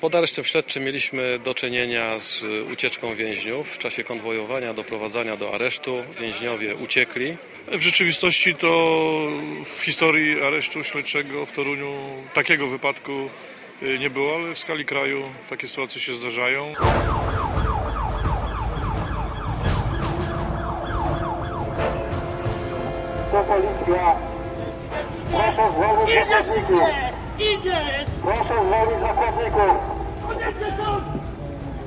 Pod aresztem śledczym mieliśmy do czynienia z ucieczką więźniów. W czasie konwojowania, doprowadzania do aresztu więźniowie uciekli. W rzeczywistości to w historii aresztu śledczego w Toruniu takiego wypadku y, nie było, ale w skali kraju takie sytuacje się zdarzają. To policja. Proszę zakładników. Idziesz! Proszę zwolnić zakładników. Odjedźcie stąd!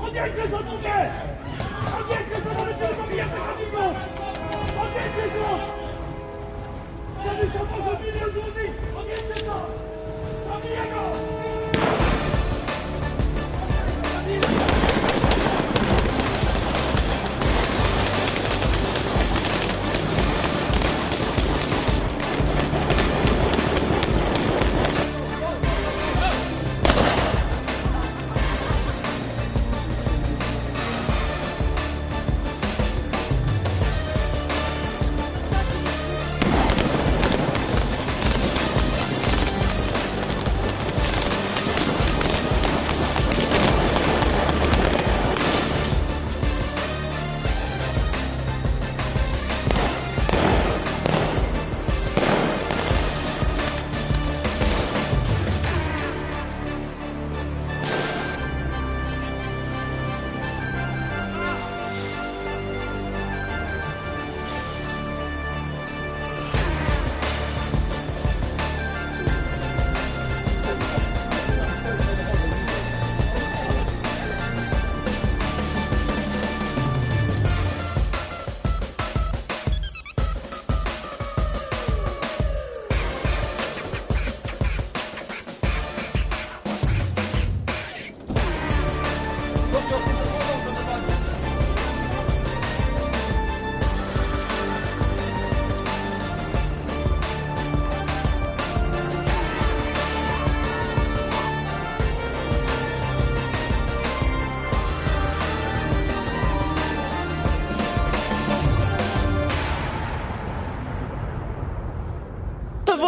Odjedźcie stąd mówię! Odjedźcie stąd, ale nie zabijecie chodników! Odjedźcie stąd! Wtedy są może milion złotych! Odjedźcie stąd! Zabiję go! To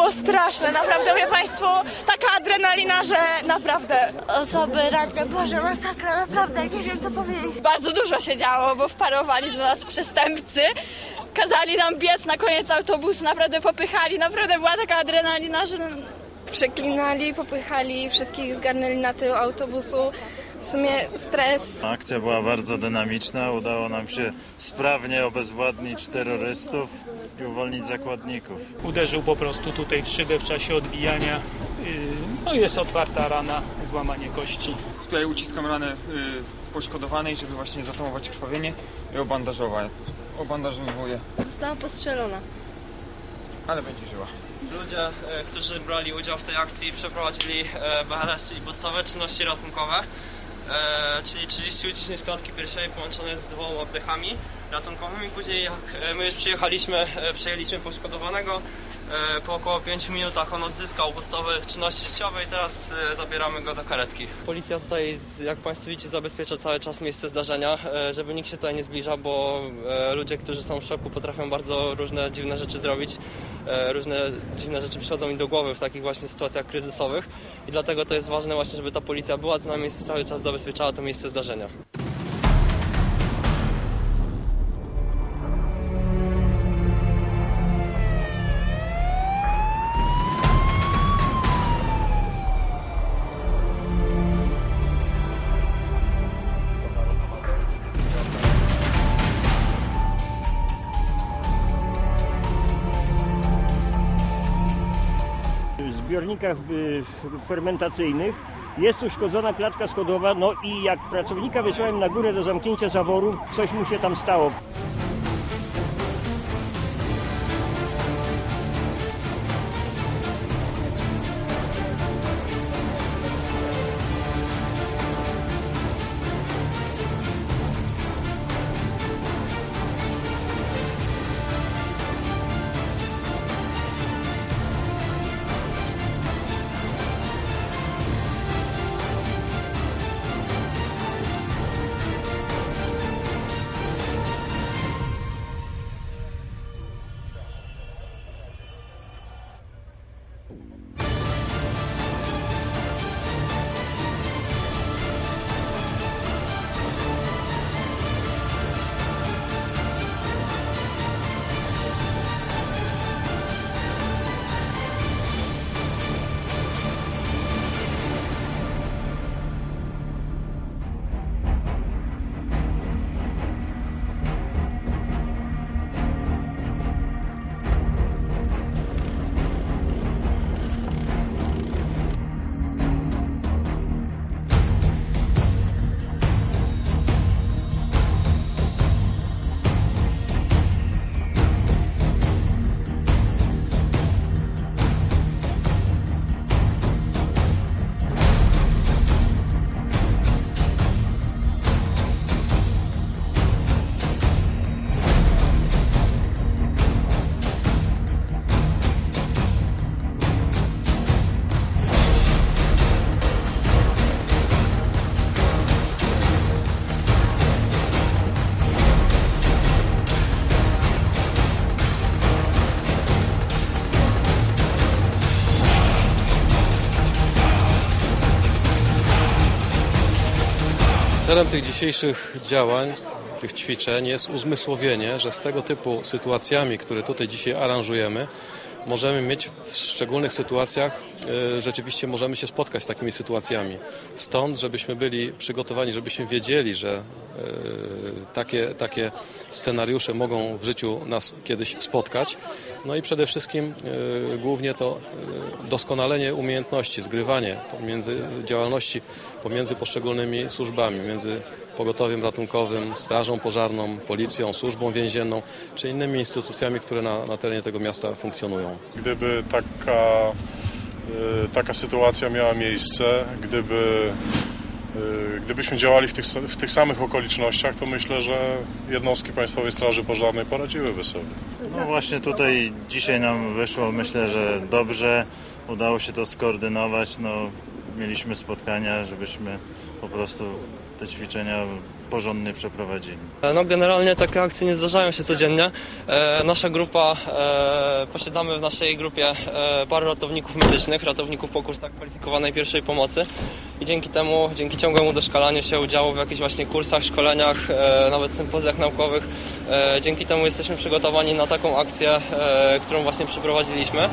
było straszne, naprawdę, wie Państwo, taka adrenalina, że naprawdę osoby ranne. Boże, masakra, naprawdę, nie wiem co powiedzieć. Bardzo dużo się działo, bo wparowali do nas przestępcy. Kazali nam biec na koniec autobusu, naprawdę popychali, naprawdę była taka adrenalina, że Przeklinali, popychali, wszystkich zgarnęli na tył autobusu. W sumie stres. Akcja była bardzo dynamiczna. Udało nam się sprawnie obezwładnić terrorystów i uwolnić zakładników. Uderzył po prostu tutaj w szybę w czasie odbijania. Yy, No jest otwarta rana, złamanie kości. Tutaj uciskam ranę y, poszkodowanej, żeby właśnie zatamować krwawienie i obandażować. Obandażowuję, Została postrzelona. ale będzie żyła. Ludzie, którzy brali udział w tej akcji przeprowadzili e, BLS, czyli podstawowe czynności ratunkowe, czyli 30 uciśnień z klatki piersiowej połączone z dwoma oddechami ratunkowymi. Później jak e, my już przyjechaliśmy, e, przejęliśmy poszkodowanego. E, Po około 5 minutach on odzyskał podstawowe czynności życiowe i teraz zabieramy go do karetki. Policja tutaj, jak Państwo widzicie, zabezpiecza cały czas miejsce zdarzenia, żeby nikt się tutaj nie zbliżał, bo ludzie, którzy są w szoku potrafią bardzo różne dziwne rzeczy zrobić. Różne dziwne rzeczy przychodzą mi do głowy w takich właśnie sytuacjach kryzysowych i dlatego to jest ważne właśnie, żeby ta policja była tu na miejscu cały czas, zabezpieczała to miejsce zdarzenia. W zbiornikach y, fermentacyjnych jest uszkodzona klatka schodowa, no i jak pracownika wysłałem na górę do zamknięcia zaworów, coś mu się tam stało. Celem tych dzisiejszych działań, tych ćwiczeń jest uzmysłowienie, że z tego typu sytuacjami, które tutaj dzisiaj aranżujemy, możemy mieć w szczególnych sytuacjach, e, rzeczywiście możemy się spotkać z takimi sytuacjami. Stąd, żebyśmy byli przygotowani, żebyśmy wiedzieli, że e, takie, takie scenariusze mogą w życiu nas kiedyś spotkać. No i przede wszystkim e, głównie to doskonalenie umiejętności, zgrywanie pomiędzy działalności pomiędzy poszczególnymi służbami, między pogotowiem ratunkowym, strażą pożarną, policją, służbą więzienną czy innymi instytucjami, które na, na terenie tego miasta funkcjonują. Gdyby taka, y, taka sytuacja miała miejsce, gdyby, y, gdybyśmy działali w tych, w tych samych okolicznościach, to myślę, że jednostki Państwowej Straży Pożarnej poradziłyby sobie. No właśnie tutaj dzisiaj nam wyszło, myślę, że dobrze. Udało się to skoordynować. No, mieliśmy spotkania, żebyśmy po prostu te ćwiczenia porządnie przeprowadzili. No generalnie takie akcje nie zdarzają się codziennie. E, nasza grupa, e, posiadamy w naszej grupie e, parę ratowników medycznych, ratowników po kursach kwalifikowanej pierwszej pomocy i dzięki temu, dzięki ciągłemu doszkalaniu się udziału w jakichś właśnie kursach, szkoleniach, e, nawet sympozjach naukowych, e, dzięki temu jesteśmy przygotowani na taką akcję, e, którą właśnie przeprowadziliśmy.